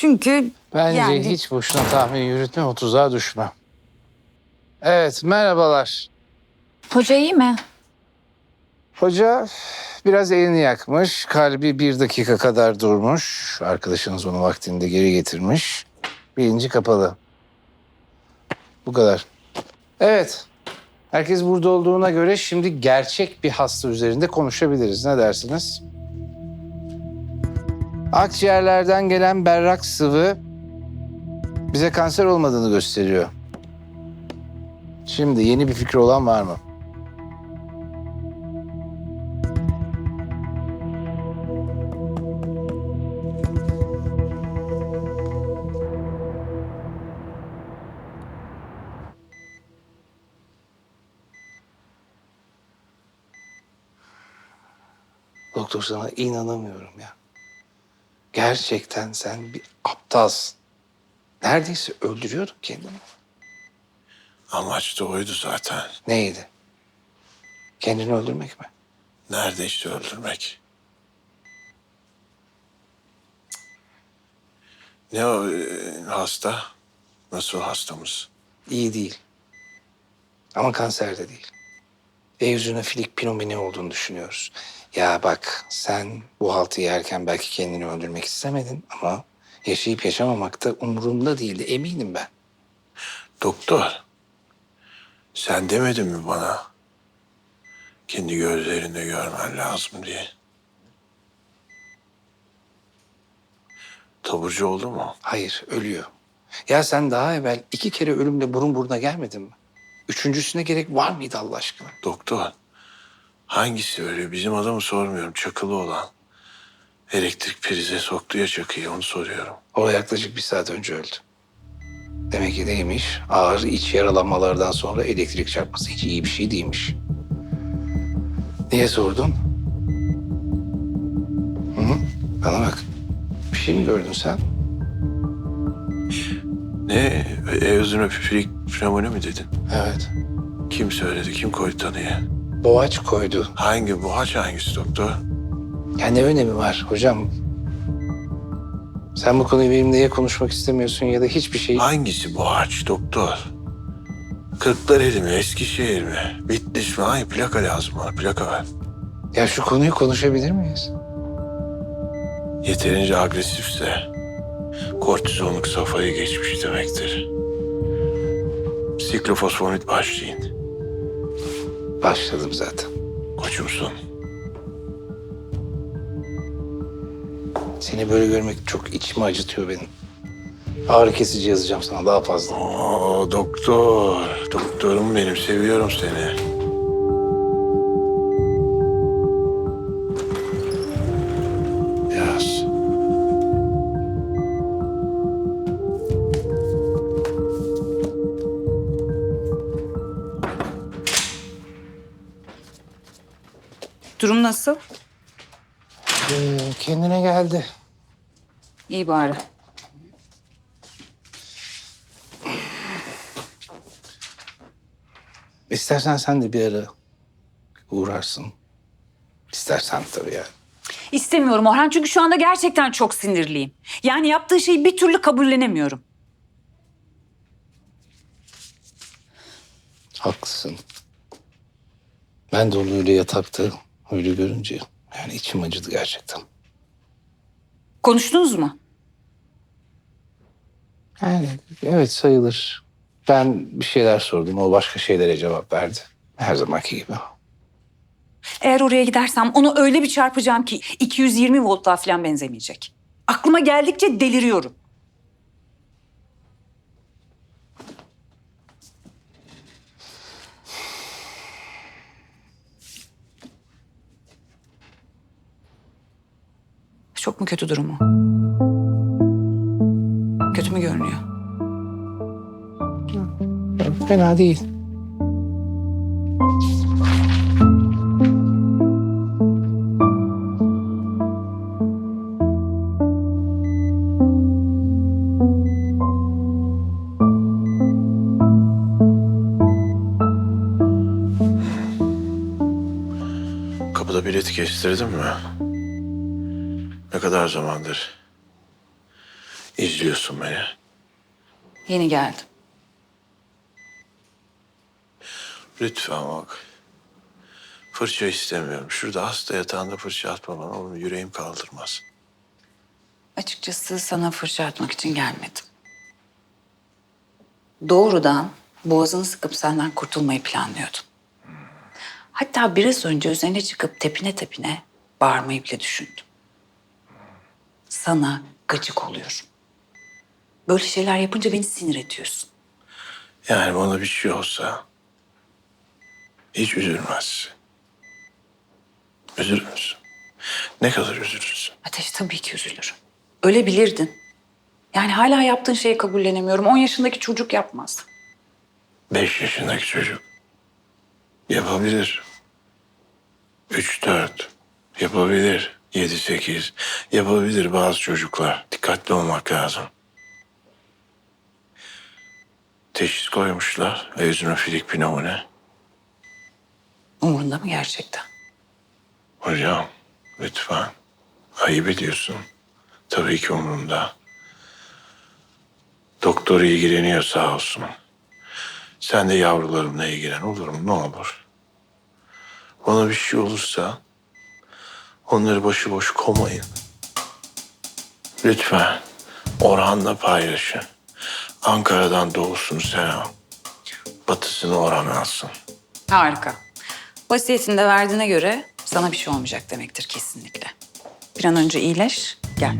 Çünkü Bence yani hiç boşuna tahmin yürütme, o tuzağa düşme. Evet, merhabalar. hoca iyi mi? Hoca biraz elini yakmış, kalbi bir dakika kadar durmuş. Arkadaşınız onu vaktinde geri getirmiş. Bilinci kapalı. Bu kadar. Evet, herkes burada olduğuna göre şimdi gerçek bir hasta üzerinde konuşabiliriz. Ne dersiniz? Akciğerlerden gelen berrak sıvı bize kanser olmadığını gösteriyor. Şimdi yeni bir fikri olan var mı? Doktor sana inanamıyorum ya. Gerçekten sen bir aptalsın. Neredeyse öldürüyordun kendini. Amaç da oydu zaten. Neydi? Kendini öldürmek mi? Nerede işte öldürmek. Ne o e, hasta? Nasıl hastamız? İyi değil. Ama kanser de değil. Eozinofilik pneumoni olduğunu düşünüyoruz. Ya bak sen bu haltı yerken belki kendini öldürmek istemedin ama yaşayıp yaşamamak da umurunda değildi eminim ben. Doktor. Sen demedin mi bana? Kendi gözlerinde görmen lazım diye. Taburcu oldu mu? Hayır ölüyor. Ya sen daha evvel iki kere ölümle burun buruna gelmedin mi? Üçüncüsüne gerek var mıydı Allah aşkına? Doktor. Hangisi öyle? Bizim adamı sormuyorum. Çakılı olan. Elektrik prize soktu ya çakıyı onu soruyorum. O yaklaşık bir saat önce öldü. Demek ki neymiş? Ağır iç yaralanmalardan sonra elektrik çarpması hiç iyi bir şey değilmiş. Niye sordun? Hı hı. Bana bak. Bir şey mi gördün sen? Ne? Eozinofilik pneumoni mi dedin? Evet. Kim söyledi? Kim koydu tanıya? Boğaç koydu. Hangi bu haç hangisi doktor? Ya ne önemi var hocam? Sen bu konuyu benimle ya konuşmak istemiyorsun ya da hiçbir şey... Hangisi bu haç doktor? Kırklareli mi? Eskişehir mi? Bitlis mi? Hangi plaka lazım bana? Plaka ver. Ya şu konuyu konuşabilir miyiz? Yeterince agresifse kortizonluk safhayı geçmiş demektir. Siklofosfonit başlayın. Başladım zaten. Koçumsun. Seni böyle görmek çok içimi acıtıyor benim. Ağrı kesici yazacağım sana daha fazla. Oo doktor. Doktorum benim. Seviyorum seni. Durum nasıl? Ee, kendine geldi. İyi bari. İstersen sen de bir ara uğrarsın. İstersen tabii yani. İstemiyorum Orhan çünkü şu anda gerçekten çok sinirliyim. Yani yaptığı şeyi bir türlü kabullenemiyorum. Haklısın. Ben de onu öyle yatakta öyle görünce yani içim acıdı gerçekten. Konuştunuz mu? Yani evet sayılır. Ben bir şeyler sordum. O başka şeylere cevap verdi. Her zamanki gibi. Eğer oraya gidersem onu öyle bir çarpacağım ki 220 voltluğa falan benzemeyecek. Aklıma geldikçe deliriyorum. Çok mu kötü durumu? Kötü mü görünüyor? Fena değil. Kapıda bileti kestirdin mi? Ne kadar zamandır? İzliyorsun beni. Yeni geldim. Lütfen bak. Fırça istemiyorum. Şurada hasta yatağında fırça atma bana. Oğlum yüreğim kaldırmaz. Açıkçası sana fırça atmak için gelmedim. Doğrudan boğazını sıkıp senden kurtulmayı planlıyordum. Hatta biraz önce üzerine çıkıp tepine tepine bağırmayı bile düşündüm. Sana gıcık oluyorum. Böyle şeyler yapınca beni sinir ediyorsun. Yani bana bir şey olsa hiç üzülmezsin. Üzülür müsün? Ne kadar üzülürsün? Ateş tabii ki üzülürüm. Öyle bilirdin. Yani hala yaptığın şeyi kabullenemiyorum. 10 yaşındaki çocuk yapmaz. Beş yaşındaki çocuk yapabilir. Üç dört yapabilir. Yedi sekiz yapabilir bazı çocuklar. Dikkatli olmak lazım. Teşhis koymuşlar. Eozinofilik pnömoni. Umurunda mı gerçekten? Hocam lütfen. Ayıp ediyorsun. Tabii ki umurumda. Doktor ilgileniyor sağ olsun. Sen de yavrularımla ilgilen olur mu? Ne olur. Bana bir şey olursa onları başıboş komayın. Lütfen Orhan'la paylaşın. Ankara'dan doğusunu selam. Batısını Orhan alsın. Harika. Vasiyetini de verdiğine göre sana bir şey olmayacak demektir kesinlikle. Bir an önce iyileş, gel.